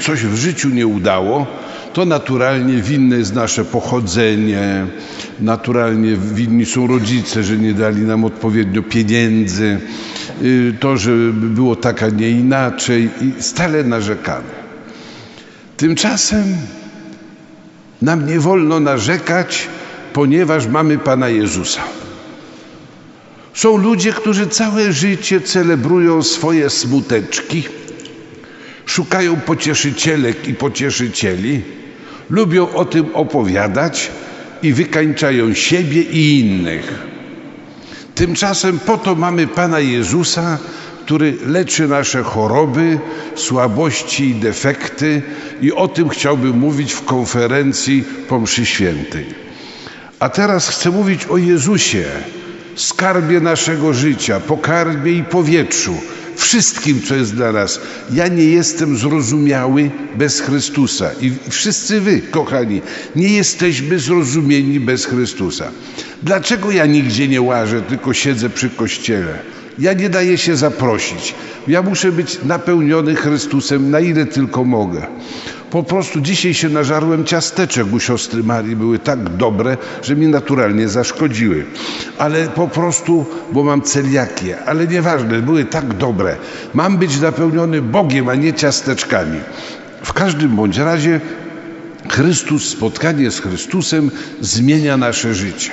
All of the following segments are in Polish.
coś w życiu nie udało, to naturalnie winne jest nasze pochodzenie, naturalnie winni są rodzice, że nie dali nam odpowiednio pieniędzy, y, to, że było tak, a nie inaczej i stale narzekamy. Tymczasem nam nie wolno narzekać, ponieważ mamy Pana Jezusa. Są ludzie, którzy całe życie celebrują swoje smuteczki, szukają pocieszycielek i pocieszycieli, lubią o tym opowiadać i wykańczają siebie i innych. Tymczasem po to mamy Pana Jezusa, który leczy nasze choroby, słabości i defekty, i o tym chciałbym mówić w konferencji po mszy świętej. A teraz chcę mówić o Jezusie, skarbie naszego życia, pokarmie i powietrzu, wszystkim, co jest dla nas. Ja nie jestem zrozumiały bez Chrystusa. I wszyscy wy, kochani, nie jesteśmy zrozumieni bez Chrystusa. Dlaczego ja nigdzie nie łażę, tylko siedzę przy kościele? Ja nie daję się zaprosić. Ja muszę być napełniony Chrystusem, na ile tylko mogę. Po prostu dzisiaj się nażarłem ciasteczek u siostry Marii, były tak dobre, że mi naturalnie zaszkodziły. Ale po prostu, bo mam celiakię, ale nieważne, były tak dobre. Mam być napełniony Bogiem, a nie ciasteczkami. W każdym bądź razie Chrystus, spotkanie z Chrystusem zmienia nasze życie.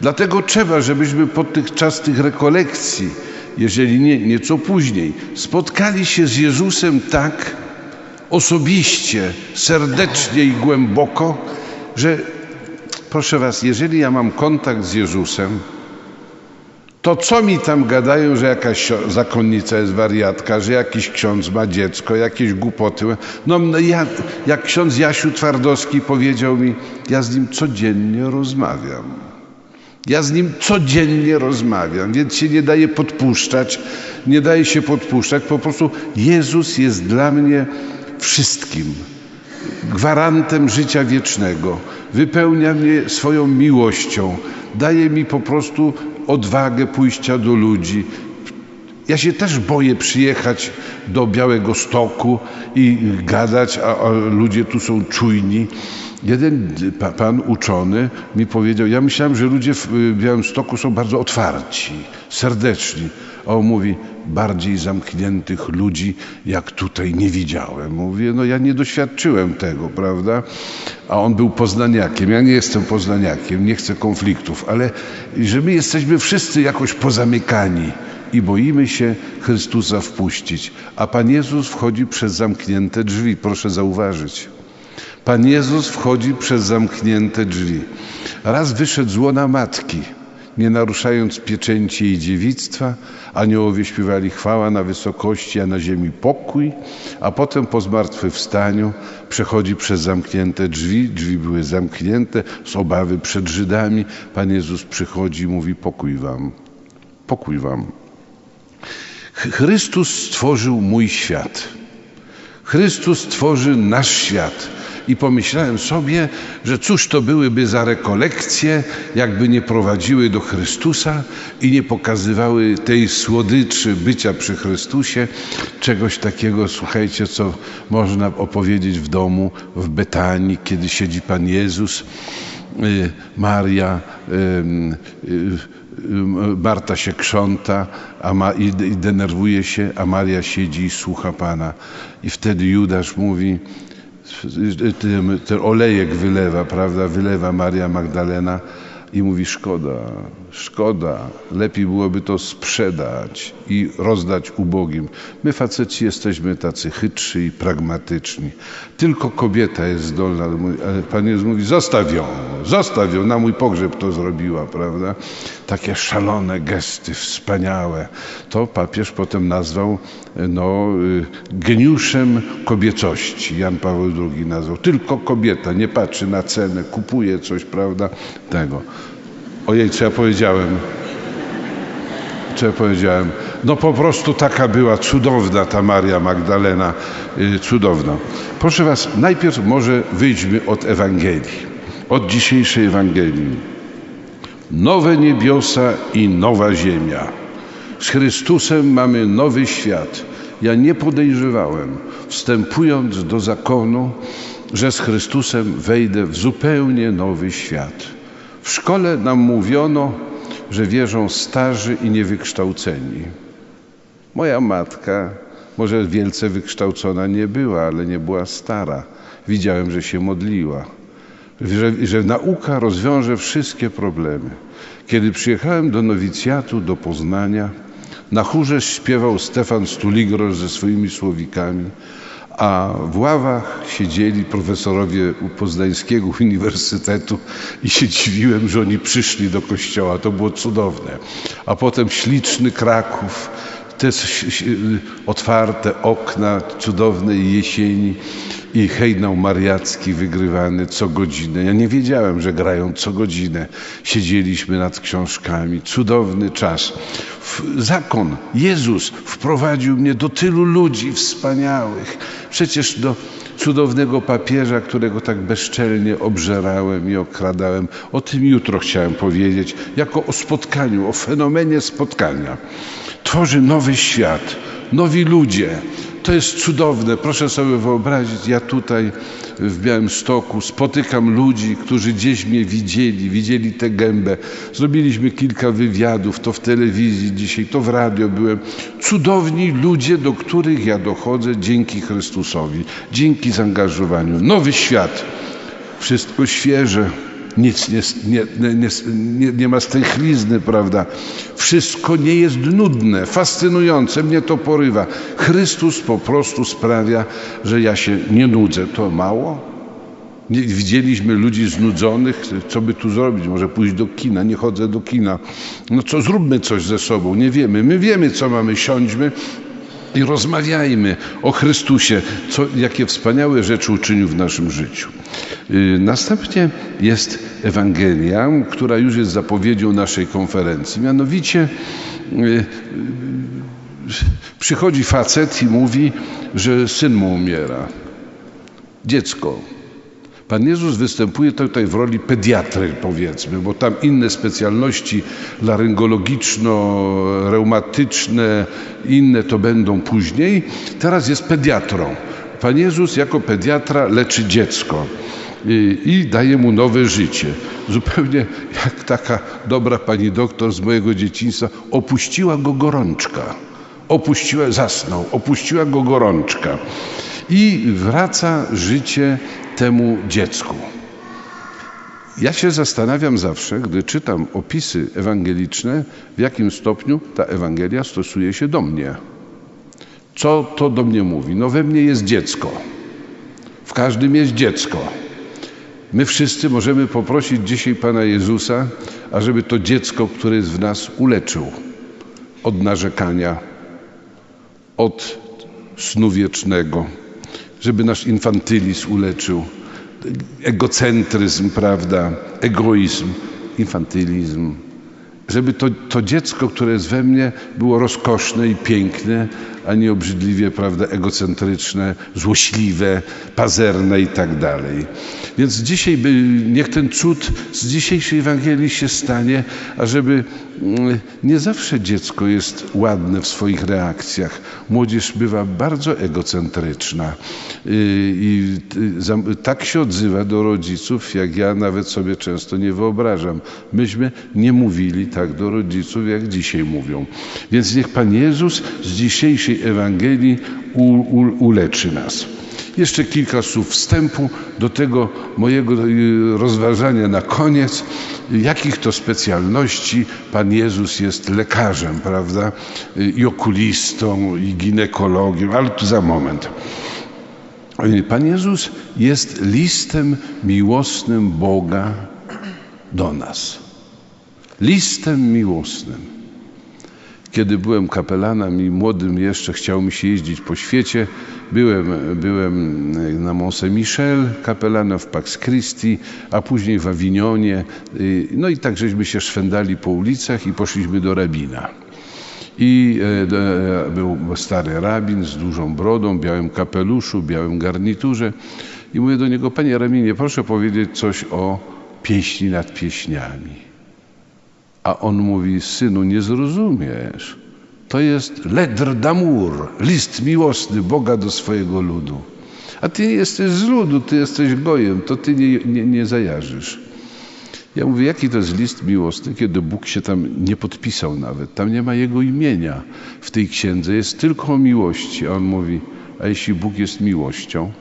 Dlatego trzeba, żebyśmy podczas tych rekolekcji, jeżeli nie nieco później, spotkali się z Jezusem tak osobiście, serdecznie i głęboko, że proszę Was, jeżeli ja mam kontakt z Jezusem, to co mi tam gadają, że jakaś zakonnica jest wariatka, że jakiś ksiądz ma dziecko, jakieś głupoty. No, no ja, jak ksiądz Jasiu Twardowski powiedział mi, ja z nim codziennie rozmawiam. Ja z nim codziennie rozmawiam, więc się nie daje podpuszczać, nie daje się podpuszczać. Po prostu Jezus jest dla mnie wszystkim, gwarantem życia wiecznego. Wypełnia mnie swoją miłością, daje mi po prostu odwagę pójścia do ludzi. Ja się też boję przyjechać do Białego Stoku i gadać, a, a ludzie tu są czujni. Jeden pan uczony mi powiedział, ja myślałem, że ludzie w Białym Stoku są bardzo otwarci, serdeczni. A on mówi, bardziej zamkniętych ludzi, jak tutaj nie widziałem. Mówię, no ja nie doświadczyłem tego, prawda? A on był poznaniakiem. Ja nie jestem poznaniakiem, nie chcę konfliktów, ale że my jesteśmy wszyscy jakoś pozamykani i boimy się Chrystusa wpuścić. A Pan Jezus wchodzi przez zamknięte drzwi, proszę zauważyć. Pan Jezus wchodzi przez zamknięte drzwi. Raz wyszedł z łona matki, nie naruszając pieczęci jej dziewictwa, aniołowie śpiewali chwała na wysokości, a na ziemi pokój, a potem po zmartwychwstaniu przechodzi przez zamknięte drzwi, drzwi były zamknięte z obawy przed Żydami. Pan Jezus przychodzi i mówi pokój wam, pokój wam. Chrystus stworzył mój świat. Chrystus tworzy nasz świat. I pomyślałem sobie, że cóż to byłyby za rekolekcje, jakby nie prowadziły do Chrystusa i nie pokazywały tej słodyczy bycia przy Chrystusie, czegoś takiego, słuchajcie, co można opowiedzieć w domu, w Betanii, kiedy siedzi Pan Jezus, Maria, y, y, Marta się krząta a ma, i, i denerwuje się, a Maria siedzi i słucha Pana. I wtedy Judasz mówi, ten olejek wylewa, prawda? Wylewa Maria Magdalena i mówi szkoda, szkoda, lepiej byłoby to sprzedać i rozdać ubogim. My faceci jesteśmy tacy chytrzy i pragmatyczni. Tylko kobieta jest zdolna, Pan Jezus mówi zostaw ją, zostaw ją, na mój pogrzeb to zrobiła, prawda? Takie szalone gesty, wspaniałe. To papież potem nazwał no, y, geniuszem kobiecości. Jan Paweł II nazwał. Tylko kobieta, nie patrzy na cenę, kupuje coś, prawda? Tego. Ojej, co ja powiedziałem? Co ja powiedziałem? No po prostu taka była cudowna ta Maria Magdalena, yy, cudowna. Proszę Was, najpierw może wyjdźmy od Ewangelii, od dzisiejszej Ewangelii. Nowe niebiosa i nowa ziemia. Z Chrystusem mamy nowy świat. Ja nie podejrzewałem, wstępując do zakonu, że z Chrystusem wejdę w zupełnie nowy świat. W szkole nam mówiono, że wierzą starzy i niewykształceni. Moja matka może wielce wykształcona nie była, ale nie była stara. Widziałem, że się modliła, że, że nauka rozwiąże wszystkie problemy. Kiedy przyjechałem do nowicjatu do Poznania, na chórze śpiewał Stefan Stuligrosz ze swoimi słowikami, a w ławach siedzieli profesorowie Poznańskiego Uniwersytetu i się dziwiłem, że oni przyszli do kościoła. To było cudowne. A potem śliczny Kraków, te otwarte okna cudownej jesieni i hejnał mariacki wygrywany co godzinę. Ja nie wiedziałem, że grają co godzinę. Siedzieliśmy nad książkami. Cudowny czas. Zakon, Jezus wprowadził mnie do tylu ludzi wspaniałych. Przecież do cudownego papieża, którego tak bezczelnie obżerałem i okradałem. O tym jutro chciałem powiedzieć, jako o spotkaniu, o fenomenie spotkania. Tworzy nowy świat, nowi ludzie. To jest cudowne. Proszę sobie wyobrazić, ja tutaj w Białymstoku spotykam ludzi, którzy gdzieś mnie widzieli, widzieli tę gębę. Zrobiliśmy kilka wywiadów, to w telewizji dzisiaj, to w radio byłem. Cudowni ludzie, do których ja dochodzę dzięki Chrystusowi, dzięki zaangażowaniu. Nowy świat. Wszystko świeże nic nie, nie, nie, nie, ma stęchlizny, prawda? Wszystko nie jest nudne, fascynujące, mnie to porywa. Chrystus po prostu sprawia, że ja się nie nudzę. To mało? Widzieliśmy ludzi znudzonych, co by tu zrobić? Może pójść do kina, nie chodzę do kina. No co, zróbmy coś ze sobą, nie wiemy. My wiemy, co mamy, siądźmy, i rozmawiajmy o Chrystusie, co, jakie wspaniałe rzeczy uczynił w naszym życiu. Y, następnie jest Ewangelia, która już jest zapowiedzią naszej konferencji. Mianowicie y, y, przychodzi facet i mówi, że syn mu umiera. Dziecko. Pan Jezus występuje tutaj w roli pediatry, powiedzmy, bo tam inne specjalności laryngologiczno-reumatyczne, inne to będą później. Teraz jest pediatrą. Pan Jezus jako pediatra leczy dziecko i, i daje mu nowe życie. Zupełnie jak taka dobra pani doktor z mojego dzieciństwa, opuściła go gorączka. Opuściła, zasnął, opuściła go gorączka. I wraca życie temu dziecku. Ja się zastanawiam zawsze, gdy czytam opisy ewangeliczne, w jakim stopniu ta Ewangelia stosuje się do mnie. Co to do mnie mówi? No we mnie jest dziecko. W każdym jest dziecko. My wszyscy możemy poprosić dzisiaj Pana Jezusa, ażeby to dziecko, które jest w nas, uleczył od narzekania, od snu wiecznego, żeby nasz infantylizm uleczył, egocentryzm, prawda, egoizm, infantylizm, żeby to, to dziecko, które jest we mnie, było rozkoszne i piękne, a nie obrzydliwie, prawda, egocentryczne, złośliwe, pazerne i tak dalej. Więc dzisiaj by, niech ten cud z dzisiejszej Ewangelii się stanie, ażeby mm, nie zawsze dziecko jest ładne w swoich reakcjach. Młodzież bywa bardzo egocentryczna y, i tak się odzywa do rodziców, jak ja nawet sobie często nie wyobrażam. Myśmy nie mówili tak do rodziców, jak dzisiaj mówią. Więc niech Pan Jezus z dzisiejszej Ewangelii u, u, uleczy nas. Jeszcze kilka słów wstępu do tego mojego y, rozważania na koniec, jakich to specjalności Pan Jezus jest lekarzem, prawda? I okulistą, i ginekologiem, ale tu za moment. Pan Jezus jest listem miłosnym Boga do nas. Listem miłosnym. Kiedy byłem kapelanem i młodym jeszcze chciał mi się jeździć po świecie, byłem, byłem na Mont Saint-Michel kapelanem w Pax Christi, a później w Awignonie. No i tak żeśmy się szwendali po ulicach i poszliśmy do rabina. I e, był stary rabin z dużą brodą, białym kapeluszu, białym garniturze. I mówię do niego, panie rabinie, proszę powiedzieć coś o pieśni nad pieśniami. A on mówi, synu, nie zrozumiesz. To jest lettre d'amour, list miłosny Boga do swojego ludu. A ty nie jesteś z ludu, ty jesteś gojem, to ty nie, nie, nie zajarzysz. Ja mówię, jaki to jest list miłosny, kiedy Bóg się tam nie podpisał nawet. Tam nie ma Jego imienia w tej księdze, jest tylko o miłości. A on mówi, a jeśli Bóg jest miłością,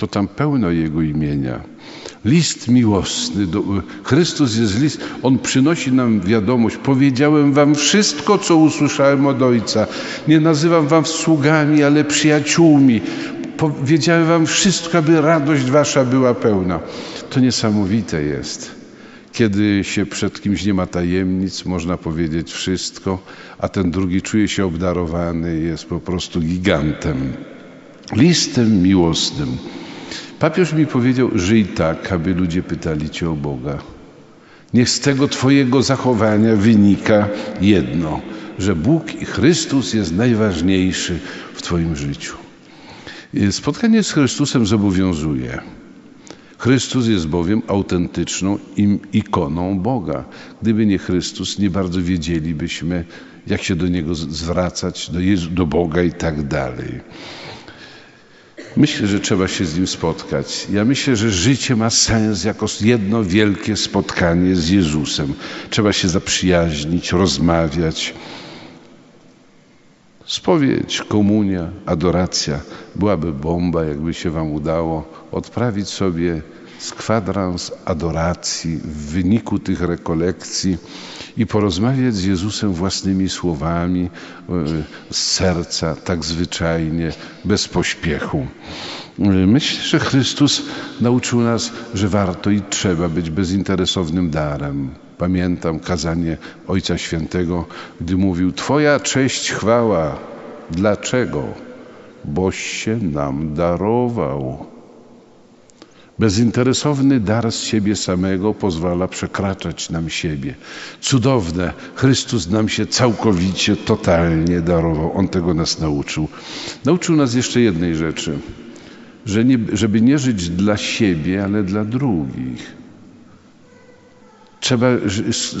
to tam pełno Jego imienia. List miłosny, do, Chrystus jest list, On przynosi nam wiadomość. Powiedziałem wam wszystko, co usłyszałem od Ojca. Nie nazywam wam sługami, ale przyjaciółmi. Powiedziałem wam wszystko, aby radość wasza była pełna. To niesamowite jest kiedy się przed kimś nie ma tajemnic, można powiedzieć wszystko, a ten drugi czuje się obdarowany, jest po prostu gigantem. Listem miłosnym. Papież mi powiedział, żyj tak, aby ludzie pytali Cię o Boga. Niech z tego Twojego zachowania wynika jedno, że Bóg i Chrystus jest najważniejszy w Twoim życiu. Spotkanie z Chrystusem zobowiązuje. Chrystus jest bowiem autentyczną ikoną Boga. Gdyby nie Chrystus, nie bardzo wiedzielibyśmy, jak się do Niego zwracać, do, Jezu, do Boga i tak dalej. Myślę, że trzeba się z Nim spotkać. Ja myślę, że życie ma sens jako jedno wielkie spotkanie z Jezusem. Trzeba się zaprzyjaźnić, rozmawiać. Spowiedź, komunia, adoracja byłaby bomba, jakby się Wam udało odprawić sobie z kwadrans adoracji w wyniku tych rekolekcji i porozmawiać z Jezusem własnymi słowami, e, z serca, tak zwyczajnie, bez pośpiechu. E, myślę, że Chrystus nauczył nas, że warto i trzeba być bezinteresownym darem. Pamiętam kazanie Ojca Świętego, gdy mówił: Twoja cześć, chwała. Dlaczego? Boś się nam darował. Bezinteresowny dar z siebie samego pozwala przekraczać nam siebie. Cudowne, Chrystus nam się całkowicie, totalnie darował. On tego nas nauczył. Nauczył nas jeszcze jednej rzeczy, że nie, żeby nie żyć dla siebie, ale dla drugich. Trzeba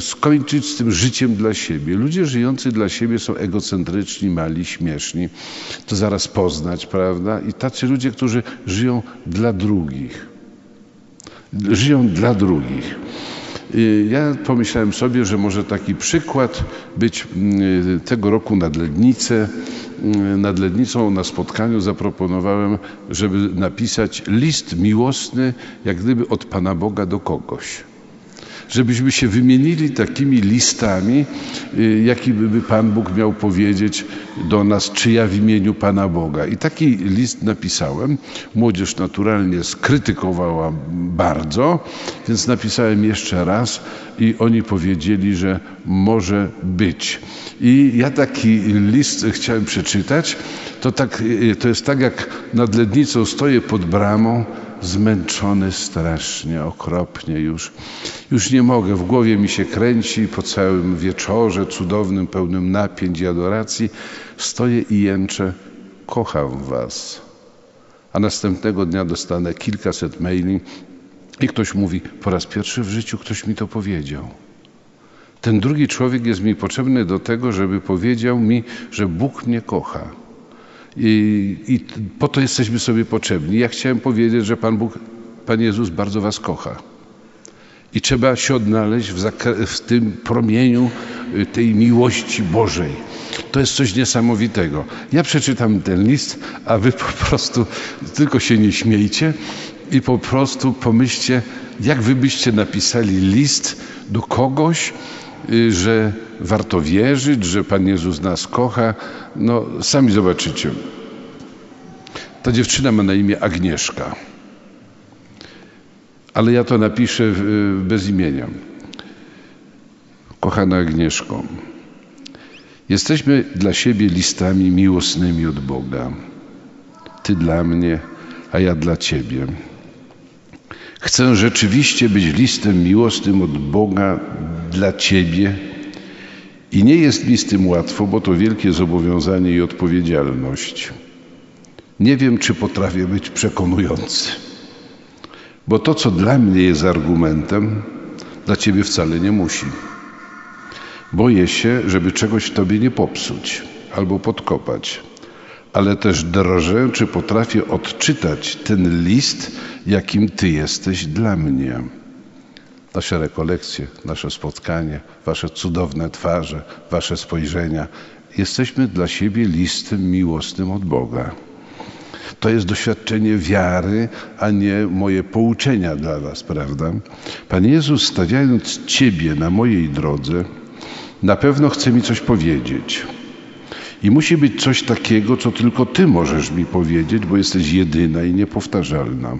skończyć z tym życiem dla siebie. Ludzie żyjący dla siebie są egocentryczni, mali, śmieszni. To zaraz poznać, prawda? I tacy ludzie, którzy żyją dla drugich żyją dla drugich. Ja pomyślałem sobie, że może taki przykład być mm, tego roku nad Lednicę. Mm, nad Lednicą na spotkaniu zaproponowałem, żeby napisać list miłosny, jak gdyby od Pana Boga do kogoś żebyśmy się wymienili takimi listami, y, jaki by Pan Bóg miał powiedzieć do nas, czy ja w imieniu Pana Boga. I taki list napisałem. Młodzież naturalnie skrytykowała bardzo, więc napisałem jeszcze raz i oni powiedzieli, że może być. I ja taki list chciałem przeczytać. To, tak, y, to jest tak, jak nad Lednicą stoję pod bramą, zmęczony strasznie, okropnie już. Już nie mogę, w głowie mi się kręci po całym wieczorze cudownym, pełnym napięć i adoracji. Stoję i jęczę, kocham was. A następnego dnia dostanę kilkaset maili i ktoś mówi, po raz pierwszy w życiu ktoś mi to powiedział. Ten drugi człowiek jest mi potrzebny do tego, żeby powiedział mi, że Bóg mnie kocha. I, I, po to jesteśmy sobie potrzebni. Ja chciałem powiedzieć, że Pan Bóg, Pan Jezus bardzo Was kocha. I trzeba się odnaleźć w, w tym promieniu y, tej miłości Bożej. To jest coś niesamowitego. Ja przeczytam ten list, a wy po prostu tylko się nie śmiejcie i po prostu pomyślcie, jak wy byście napisali list do kogoś, że warto wierzyć, że Pan Jezus nas kocha. No, sami zobaczycie. Ta dziewczyna ma na imię Agnieszka. Ale ja to napiszę bez imienia. Kochana Agnieszko, jesteśmy dla siebie listami miłosnymi od Boga. Ty dla mnie, a ja dla Ciebie. Chcę rzeczywiście być listem miłosnym od Boga dla Ciebie i nie jest mi z tym łatwo, bo to wielkie zobowiązanie i odpowiedzialność. Nie wiem, czy potrafię być przekonujący, bo to, co dla mnie jest argumentem, dla ciebie wcale nie musi. Boję się, żeby czegoś w tobie nie popsuć albo podkopać, ale też drżę, czy potrafię odczytać ten list, jakim ty jesteś dla mnie. Nasze rekolekcje, nasze spotkanie, wasze cudowne twarze, wasze spojrzenia. Jesteśmy dla siebie listem miłosnym od Boga. To jest doświadczenie wiary, a nie moje pouczenia dla Was, prawda? Pan Jezus, stawiając Ciebie na mojej drodze, na pewno chce mi coś powiedzieć. I musi być coś takiego, co tylko Ty możesz mi powiedzieć, bo jesteś jedyna i niepowtarzalna.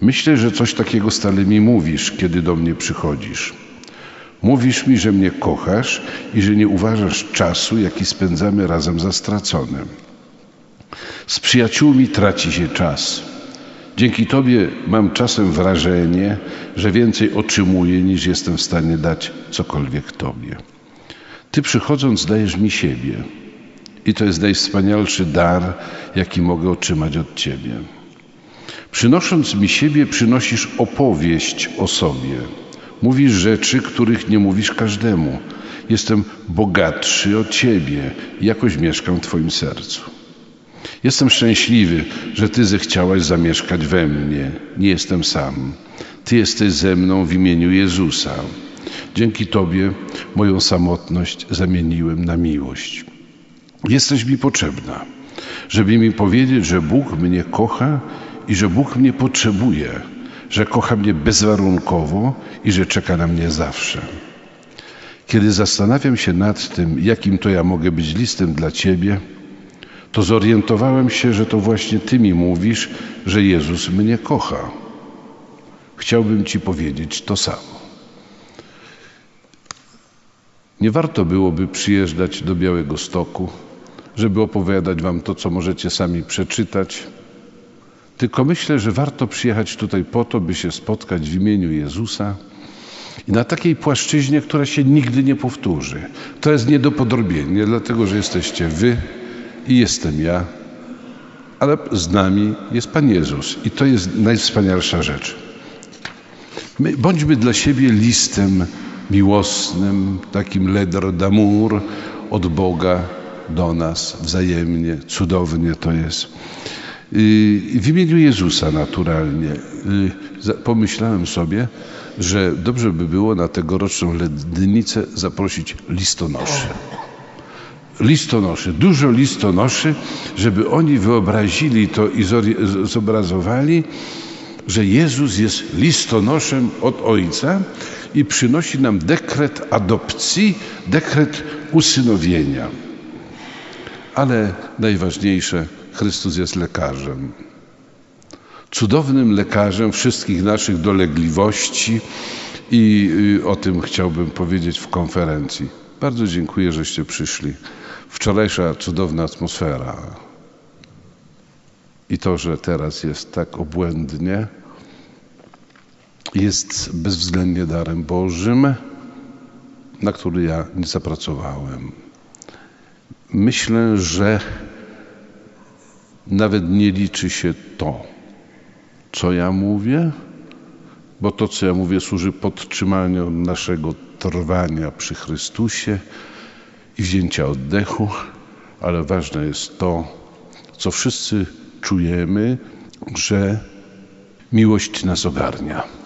Myślę, że coś takiego stale mi mówisz, kiedy do mnie przychodzisz. Mówisz mi, że mnie kochasz i że nie uważasz czasu, jaki spędzamy razem za straconym. Z przyjaciółmi traci się czas. Dzięki Tobie mam czasem wrażenie, że więcej otrzymuję niż jestem w stanie dać cokolwiek Tobie. Ty przychodząc dajesz mi siebie i to jest najwspanialszy dar, jaki mogę otrzymać od Ciebie. Przynosząc mi siebie, przynosisz opowieść o sobie. Mówisz rzeczy, których nie mówisz każdemu. Jestem bogatszy od Ciebie jakoś mieszkam w Twoim sercu. Jestem szczęśliwy, że Ty zechciałaś zamieszkać we mnie. Nie jestem sam. Ty jesteś ze mną w imieniu Jezusa. Dzięki Tobie moją samotność zamieniłem na miłość. Jesteś mi potrzebna, żeby mi powiedzieć, że Bóg mnie kocha i że Bóg mnie potrzebuje, że kocha mnie bezwarunkowo i że czeka na mnie zawsze. Kiedy zastanawiam się nad tym, jakim to ja mogę być listem dla Ciebie, to zorientowałem się, że to właśnie Ty mi mówisz, że Jezus mnie kocha. Chciałbym Ci powiedzieć to samo. Nie warto byłoby przyjeżdżać do Białego Stoku, żeby opowiadać Wam to, co możecie sami przeczytać. Tylko myślę, że warto przyjechać tutaj po to, by się spotkać w imieniu Jezusa i na takiej płaszczyźnie, która się nigdy nie powtórzy. To jest nie do podrobienia, dlatego że jesteście Wy i jestem ja, ale z nami jest Pan Jezus i to jest najwspanialsza rzecz. My bądźmy dla siebie listem miłosnym, takim ledr d'amour od Boga do nas wzajemnie. Cudownie to jest. W imieniu Jezusa naturalnie pomyślałem sobie, że dobrze by było na tegoroczną lednicę zaprosić listonoszy. Listonoszy, dużo listonoszy, żeby oni wyobrazili to i zobrazowali, że Jezus jest listonoszem od Ojca i przynosi nam dekret adopcji, dekret usynowienia. Ale najważniejsze, Chrystus jest lekarzem. Cudownym lekarzem wszystkich naszych dolegliwości i o tym chciałbym powiedzieć w konferencji. Bardzo dziękuję, żeście przyszli. Wczorajsza cudowna atmosfera i to, że teraz jest tak obłędnie, jest bezwzględnie darem Bożym, na który ja nie zapracowałem. Myślę, że nawet nie liczy się to, co ja mówię, bo to, co ja mówię, służy podtrzymaniu naszego trwania przy Chrystusie i wzięcia oddechu, ale ważne jest to, co wszyscy czujemy, że miłość nas ogarnia.